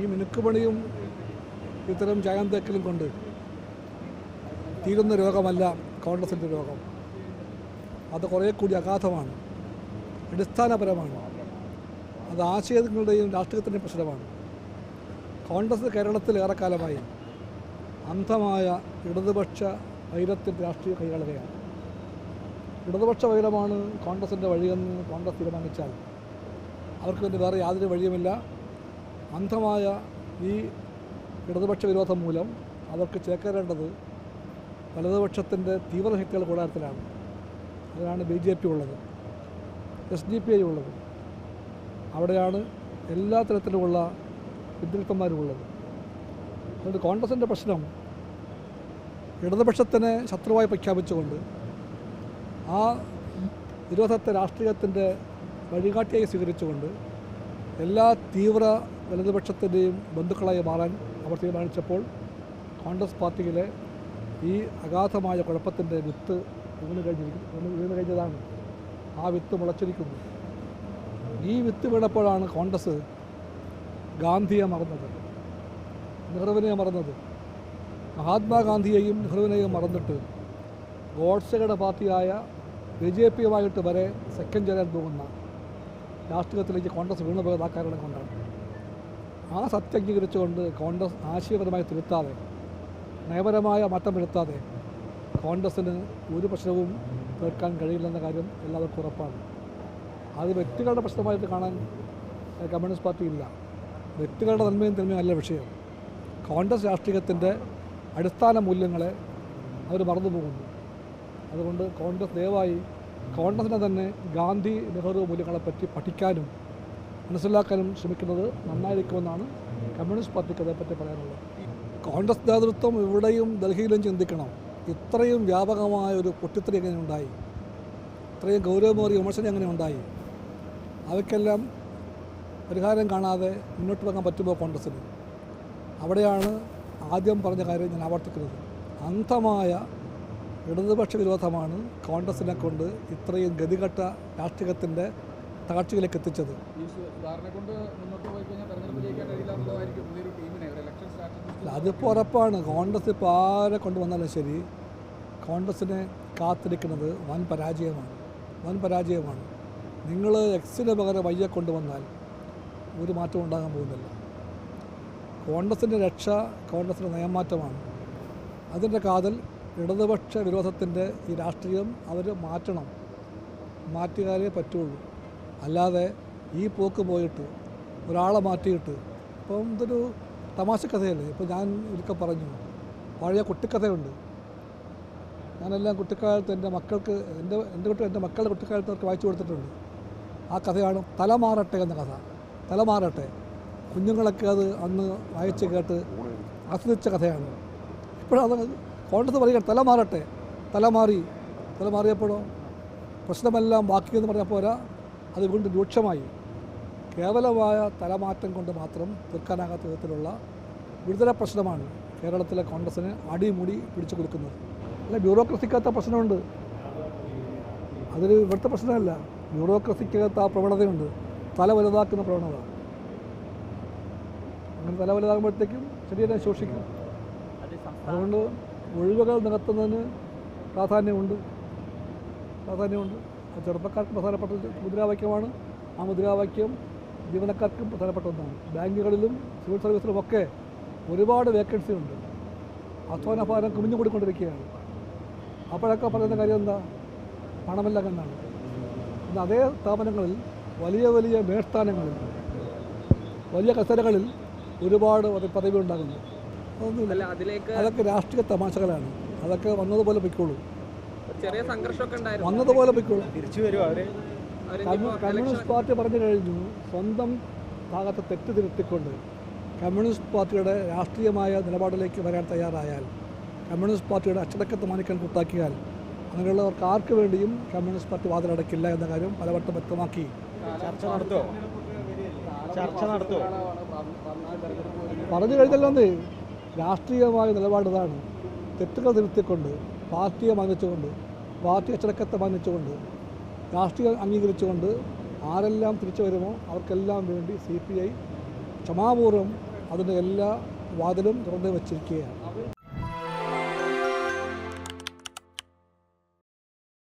ഈ മിനുക്കുപണിയും ഇത്തരം ചായം തേക്കലും കൊണ്ട് തീരുന്ന രോഗമല്ല കോൺഗ്രസിന്റെ രോഗം. അത് കുറേ കൂടി അഗാധമാണ്. അടിസ്ഥാനപരമാണ്. അത് ആശയങ്ങളുടെയും രാഷ്ട്രീയത്തിന്റെയും പ്രശ്നമാണ്. കോൺഗ്രസ് കേരളത്തിൽ ഏറെക്കാലമായി അന്ധമായ ഇടതുപക്ഷ വൈരത്തിന്റെ രാഷ്ട്രീയ കൈകാളുകയാണ് ഇടതുപക്ഷ വൈരമാണ് കോൺഗ്രസിന്റെ വഴിയെന്ന് കോൺഗ്രസ് തീരുമാനിച്ചാൽ അവർക്ക് പിന്നെ വേറെ യാതൊരു വഴിയുമില്ല. അന്ധമായ ഈ ഇടതുപക്ഷ വിരോധം മൂലം അവർക്ക് ചേക്കേറേണ്ടത് വലതുപക്ഷത്തിന്റെ തീവ്രശക്തികൾ കൂടാരത്തിലാണ്. അതിനാണ് ബി ജെ പി ഉള്ളത്. എസ് ഡി പി ഐ ഉള്ളത്. അവിടെയാണ് എല്ലാ തരത്തിലുമുള്ള വിദ്ഗ്ധന്മാരും ഉള്ളത്. അതുകൊണ്ട് കോൺഗ്രസിന്റെ പ്രശ്നം ഇടതുപക്ഷത്തിനെ ശത്രുവായി പ്രഖ്യാപിച്ചുകൊണ്ട് ആ വിരോധത്തെ രാഷ്ട്രീയത്തിന്റെ വഴികാട്ടിയായി സ്വീകരിച്ചുകൊണ്ട് എല്ലാ തീവ്ര വലതുപക്ഷത്തിന്റെയും ബന്ധുക്കളായി മാറാൻ അവർ തീരുമാനിച്ചപ്പോൾ കോൺഗ്രസ് പാർട്ടിയിലെ ഈ അഗാധമായ കുഴപ്പത്തിന്റെ വിത്ത് വീണ് കഴിഞ്ഞിരിക്കുന്നു വീണ് കഴിഞ്ഞതാണ്. ആ വിത്ത് മുളച്ചിരിക്കുന്നു. ഈ വിത്ത് വീണപ്പോഴാണ് കോൺഗ്രസ് ഗാന്ധിയെ മറന്നത് നെഹ്റുവിനെ മറന്നത്. മഹാത്മാഗാന്ധിയെയും നെഹ്റുവിനെയും മറന്നിട്ട് ഗോഡ്സെയുടെ പാർട്ടിയായ ബി ജെ പിയുമായിട്ട് വരെ സെക്കൻഡ് ചേരാൻ പോകുന്ന രാഷ്ട്രീയത്തിലേക്ക് കോൺഗ്രസ് വീണുപോയത് ആ കാരണം കൊണ്ടാണ്. ആ സത്യം അംഗീകരിച്ചുകൊണ്ട് കോൺഗ്രസ് ആശയപരമായി തിരുത്താതെ നയപരമായ മാറ്റം വരുത്താതെ കോൺഗ്രസ്സിന് ഒരു പ്രശ്നവും തീർക്കാൻ കഴിയില്ലെന്ന കാര്യം എല്ലാവർക്കും ഉറപ്പാണ്. അത് വ്യക്തികളുടെ പ്രശ്നമായിട്ട് കാണാൻ കമ്മ്യൂണിസ്റ്റ് പാർട്ടി ഇല്ല. വ്യക്തികളുടെ നന്മയും തിന്മയും അല്ല വിഷയം. കോൺഗ്രസ് രാഷ്ട്രീയത്തിന്റെ അടിസ്ഥാന മൂല്യങ്ങളെ അവർ മറന്നു പോകുന്നു അതുകൊണ്ട് കോൺഗ്രസ് ദയവായി കോൺഗ്രസിനെ തന്നെ ഗാന്ധി നെഹ്റു മൂല്യങ്ങളെപ്പറ്റി പഠിക്കാനും മനസ്സിലാക്കാനും ശ്രമിക്കുന്നത് നന്നായിരിക്കുമെന്നാണ് കമ്മ്യൂണിസ്റ്റ് പാർട്ടിക്ക് അതേപ്പറ്റി പറയാനുള്ളത്. കോൺഗ്രസ് നേതൃത്വം ഇവിടെയും ഡൽഹിയിലും ചിന്തിക്കണം. ഇത്രയും വ്യാപകമായ ഒരു പൊട്ടിത്തെറി എങ്ങനെ ഉണ്ടായി ഇത്രയും ഗൗരവമേറിയ വിമർശനം എങ്ങനെ ഉണ്ടായി അവയ്ക്കെല്ലാം പരിഹാരം കാണാതെ മുന്നോട്ട് പോകാൻ പറ്റുമോ കോൺഗ്രസ്സിന് അവിടെയാണ് ആദ്യം പറഞ്ഞ കാര്യം ഞാൻ ആവർത്തിക്കുന്നത്. അന്ധമായ ഇടതുപക്ഷ വിരോധമാണ് കോൺഗ്രസിനെ കൊണ്ട് ഇത്രയും ഗതികെട്ട രാഷ്ട്രീയത്തിന്റെ താഴ്ചയിലേക്ക് എത്തിച്ചത്. അതിപ്പോൾ ഉറപ്പാണ്. കോൺഗ്രസ് ഇപ്പോൾ ആരെ കൊണ്ടുവന്നാലും ശരി കോൺഗ്രസ്സിനെ കാത്തിരിക്കുന്നത് വൻ പരാജയമാണ്. വൻ പരാജയമാണ്. നിങ്ങൾ എക്സിന് പകരം വയ്യെ കൊണ്ടുവന്നാൽ ഒരു മാറ്റം ഉണ്ടാകാൻ പോകുന്നില്ല. കോൺഗ്രസിന്റെ രക്ഷ കോൺഗ്രസിന്റെ നയമാറ്റമാണ്. അതിന്റെ കാതൽ ഇടതുപക്ഷ വിരോധത്തിന്റെ ഈ രാഷ്ട്രീയം അവർ മാറ്റണം. മാറ്റിയാലേ പറ്റുള്ളൂ. അല്ലാതെ ഈ പോക്ക് പോയിട്ട് ഒരാളെ മാറ്റിയിട്ട് ഇപ്പം ഇതൊരു തമാശ കഥയല്ലേ ഇപ്പോൾ ഞാൻ ഇതൊക്കെ പറഞ്ഞു. പഴയ കുട്ടിക്കഥയുണ്ട്. ഞാനെല്ലാം കുട്ടിക്കാലത്ത് എന്റെ മക്കൾക്ക് എന്റെ എന്റെ കുട്ടി എന്റെ മക്കളുടെ കുട്ടിക്കാലത്ത് അവർക്ക് വായിച്ചു കൊടുത്തിട്ടുണ്ട്. ആ കഥയാണ് തലമാറട്ടെ എന്ന കഥ. തലമാറട്ടെ. കുഞ്ഞുങ്ങളൊക്കെ അത് അന്ന് വായിച്ച് കേട്ട് ആസ്വദിച്ച കഥയാണ്. ഇപ്പോഴത് കോൺഗ്രസ് പറയുക തല മാറട്ടെ. തല മാറി. തല മാറിയപ്പോഴോ? പ്രശ്നമെല്ലാം ബാക്കിയെന്ന് പറഞ്ഞാൽ പോരാ. അതുകൊണ്ട് വീണ്ടും രൂക്ഷമായി. കേവലമായ തലമാറ്റം കൊണ്ട് മാത്രം തീർക്കാനാകാത്ത വിധത്തിലുള്ള ഗുരുതര പ്രശ്നമാണ് കേരളത്തിലെ കോൺഗ്രസ്സിന് അടിമുടി പിടിച്ചു കൊടുക്കുന്നത്. അല്ല ബ്യൂറോക്രസിക്കകത്ത പ്രശ്നമുണ്ട്. അതൊരു ഇവിടുത്തെ പ്രശ്നമല്ല. ബ്യൂറോക്രസിക്കകത്ത് ആ പ്രവണതയുണ്ട്. തല വലുതാക്കുന്ന പ്രവണത. അങ്ങനെ തല വലുതാകുമ്പോഴത്തേക്കും ശരീരം ശോഷിക്കും. അതുകൊണ്ട് ഒഴിവുകൾ നികത്തുന്നതിന് പ്രാധാന്യമുണ്ട്. പ്രാധാന്യമുണ്ട്. ചെറുപ്പക്കാർക്ക് പ്രധാനപ്പെട്ട മുദ്രാവാക്യമാണ്. ആ മുദ്രാവാക്യം ജീവനക്കാർക്കും പ്രധാനപ്പെട്ട ഒന്നാണ്. ബാങ്കുകളിലും സിവിൽ സർവീസിലും ഒക്കെ ഒരുപാട് വേക്കൻസി ഉണ്ട്. അധ്വാന ഭാരം കുമിഞ്ഞു അപ്പോഴൊക്കെ പറയുന്ന കാര്യം എന്താ? പണമല്ല എന്നാണ് ഇന്ന് അതേ സ്ഥാപനങ്ങളിൽ വലിയ വലിയ മേൽസ്ഥാനങ്ങളിൽ വലിയ കസരകളിൽ ഒരുപാട് പദ- പദവി ഉണ്ടാകുന്നു. അതൊക്കെ രാഷ്ട്രീയ തമാശകളാണ്. അതൊക്കെ വന്നതുപോലെ പൊയ്ക്കോളൂ. ചെറിയ സംഘർഷമൊക്കെ ഉണ്ടായിരുന്നു. വന്നതുപോലെ പൊയ്ക്കോളൂ. തിരിച്ചു വരുമോ അവർ? അവർ കമ്മ്യൂണിസ്റ്റ് പാർട്ടി പറഞ്ഞു കഴിഞ്ഞു സ്വന്തം ഭാഗത്തെ തെറ്റ് തിരുത്തിക്കൊണ്ട് കമ്മ്യൂണിസ്റ്റ് പാർട്ടിയുടെ രാഷ്ട്രീയമായ നിലപാടിലേക്ക് വരാൻ തയ്യാറായാൽ കമ്മ്യൂണിസ്റ്റ് പാർട്ടിയുടെ അച്ചടക്കത്തെ മാനിക്കാൻ കൂട്ടാക്കിയാൽ അങ്ങനെയുള്ളവർക്ക് ആർക്ക് വേണ്ടിയും കമ്മ്യൂണിസ്റ്റ് പാർട്ടി വാതിലടക്കില്ല എന്ന കാര്യം പലവട്ടം വ്യക്തമാക്കി. ചർച്ച നടത്തോ ചർച്ച നടത്തോ പറഞ്ഞു കഴിഞ്ഞല്ലോ രാഷ്ട്രീയമായ നിലപാടതാണ് തെറ്റുകൾ തിരുത്തിക്കൊണ്ട് പാർട്ടിയെ മാനിച്ചുകൊണ്ട് പാർട്ടി അച്ചടക്കത്തെ മാനിച്ചുകൊണ്ട് രാഷ്ട്രീയം അംഗീകരിച്ചുകൊണ്ട് ആരെല്ലാം തിരിച്ചു വരുമോ അവർക്കെല്ലാം വേണ്ടി സി പി ഐ ക്ഷമാപൂർവം അതിന്റെ എല്ലാ വാതിലും തുറന്നു വച്ചിരിക്കുകയാണ്.